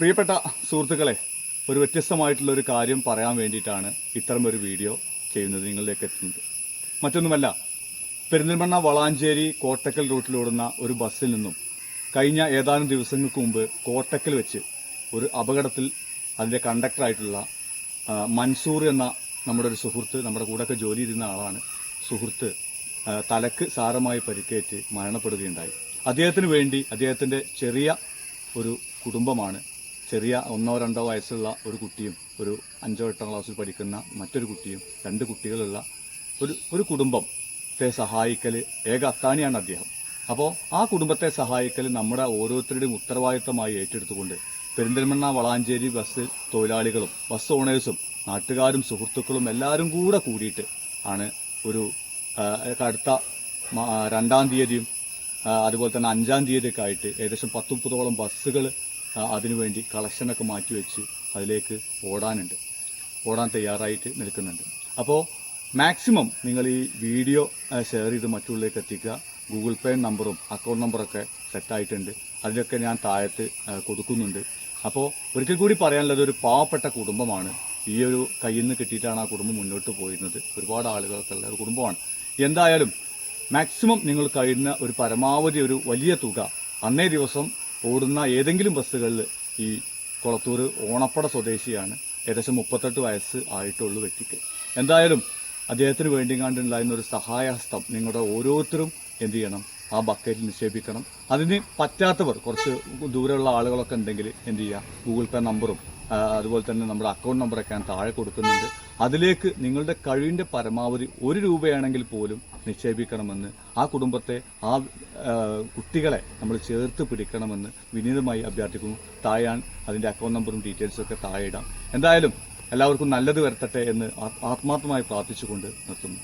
പ്രിയപ്പെട്ട സുഹൃത്തുക്കളെ ഒരു വ്യത്യസ്തമായിട്ടുള്ളൊരു കാര്യം പറയാൻ വേണ്ടിയിട്ടാണ് ഇത്തരം ഒരു വീഡിയോ ചെയ്യുന്നത് നിങ്ങളിലേക്ക് എത്തുന്നത്. മറ്റൊന്നുമല്ല പെരിന്തൽമണ്ണ വളാഞ്ചേരി കോട്ടക്കൽ റൂട്ടിലോടുന്ന ഒരു ബസ്സിൽ നിന്നും കഴിഞ്ഞ ഏതാനും ദിവസങ്ങൾക്ക് മുമ്പ് കോട്ടക്കൽ വെച്ച് ഒരു അപകടത്തിൽ അതിന്റെ കണ്ടക്ടറായിട്ടുള്ള മൻസൂർ എന്ന നമ്മുടെ ഒരു സുഹൃത്ത് നമ്മുടെ കൂടെയൊക്കെ ജോലി ചെയ്യുന്ന ആളാണ്. സുഹൃത്ത് തലക്ക് സാരമായി പരിക്കേറ്റ് മരണപ്പെടുകയുണ്ടായി. അദ്ദേഹത്തിന് വേണ്ടി അദ്ദേഹത്തിന്റെ ചെറിയ ഒരു കുടുംബമാണ് ചെറിയ ഒന്നോ രണ്ടോ വയസ്സുള്ള ഒരു കുട്ടിയും ഒരു അഞ്ചോ എട്ടാം ക്ലാസ്സിൽ പഠിക്കുന്ന മറ്റൊരു കുട്ടിയും രണ്ട് കുട്ടികളുള്ള ഒരു ഒരു കുടുംബത്തെ സഹായിക്കൽ ഏക അത്താണിയാണ് അദ്ദേഹം. അപ്പോൾ ആ കുടുംബത്തെ സഹായിക്കൽ നമ്മുടെ ഓരോരുത്തരുടെയും ഉത്തരവാദിത്തമായി ഏറ്റെടുത്തുകൊണ്ട് പെരിന്തൽമണ്ണ വളാഞ്ചേരി ബസ് തൊഴിലാളികളും ബസ് ഓണേഴ്സും നാട്ടുകാരും സുഹൃത്തുക്കളും എല്ലാവരും കൂടെ കൂടിയിട്ട് ആണ് ഒരു അടുത്ത രണ്ടാം തീയതിയും അതുപോലെ തന്നെ അഞ്ചാം തീയതിയൊക്കെ ആയിട്ട് ഏകദേശം പത്ത് മുപ്പതോളം ബസ്സുകൾ അതിനുവേണ്ടി കളക്ഷനൊക്കെ മാറ്റിവെച്ച് അതിലേക്ക് ഓടാനുണ്ട്. ഓടാൻ തയ്യാറായിട്ട് നിൽക്കുന്നുണ്ട്. അപ്പോൾ മാക്സിമം നിങ്ങൾ ഈ വീഡിയോ ഷെയർ ചെയ്ത് മറ്റുള്ളിലേക്ക് എത്തിക്കുക. ഗൂഗിൾ പേ നമ്പറും അക്കൗണ്ട് നമ്പറൊക്കെ സെറ്റായിട്ടുണ്ട്. അതിലൊക്കെ ഞാൻ താഴത്ത് കൊടുക്കുന്നുണ്ട്. അപ്പോൾ ഒരിക്കൽ കൂടി പറയാനുള്ളത് ഒരു പാവപ്പെട്ട കുടുംബമാണ്. ഈ ഒരു കയ്യിൽ നിന്ന് കിട്ടിയിട്ടാണ് ആ കുടുംബം മുന്നോട്ട് പോയിരുന്നത്. ഒരുപാട് ആളുകൾക്കുള്ള ഒരു കുടുംബമാണ്. എന്തായാലും മാക്സിമം നിങ്ങൾ കഴിയുന്ന ഒരു പരമാവധി ഒരു വലിയ തുക അന്നേ ദിവസം ഓടുന്ന ഏതെങ്കിലും ബസ്സുകളിൽ ഈ കൊളത്തൂർ ഓണപ്പട സ്വദേശിയാണ്. ഏകദേശം മുപ്പത്തെട്ട് വയസ്സ് ആയിട്ടുള്ള വ്യക്തിക്ക്. എന്തായാലും അദ്ദേഹത്തിന് വേണ്ടി കണ്ടുണ്ടായിരുന്ന ഒരു സഹായഹസ്തം നിങ്ങളുടെ ഓരോരുത്തരും എന്ത് ചെയ്യണം? ആ ബക്കറ്റിൽ നിക്ഷേപിക്കണം. അതിന് പറ്റാത്തവർ കുറച്ച് ദൂരെയുള്ള ആളുകളൊക്കെ ഉണ്ടെങ്കിൽ എന്ത് ചെയ്യുക? ഗൂഗിൾ പേ നമ്പറും അതുപോലെ തന്നെ നമ്മുടെ അക്കൗണ്ട് നമ്പറൊക്കെ ഞാൻ താഴെ കൊടുക്കുന്നുണ്ട്. അതിലേക്ക് നിങ്ങളുടെ കഴിവിന്റെ പരമാവധി ഒരു രൂപയാണെങ്കിൽ പോലും നിക്ഷേപിക്കണമെന്ന് ആ കുടുംബത്തെ ആ കുട്ടികളെ നമ്മൾ ചേർത്ത് പിടിക്കണമെന്ന് വിനീതമായി അഭ്യർത്ഥിക്കുന്നു. താഴെയാണ് അതിന്റെ അക്കൗണ്ട് നമ്പറും ഡീറ്റെയിൽസും ഒക്കെ താഴെ ഇടാം. എന്തായാലും എല്ലാവർക്കും നല്ലത് വരത്തട്ടെ എന്ന് ആത്മാർത്ഥമായി പ്രാർത്ഥിച്ചുകൊണ്ട് നിർത്തുന്നു.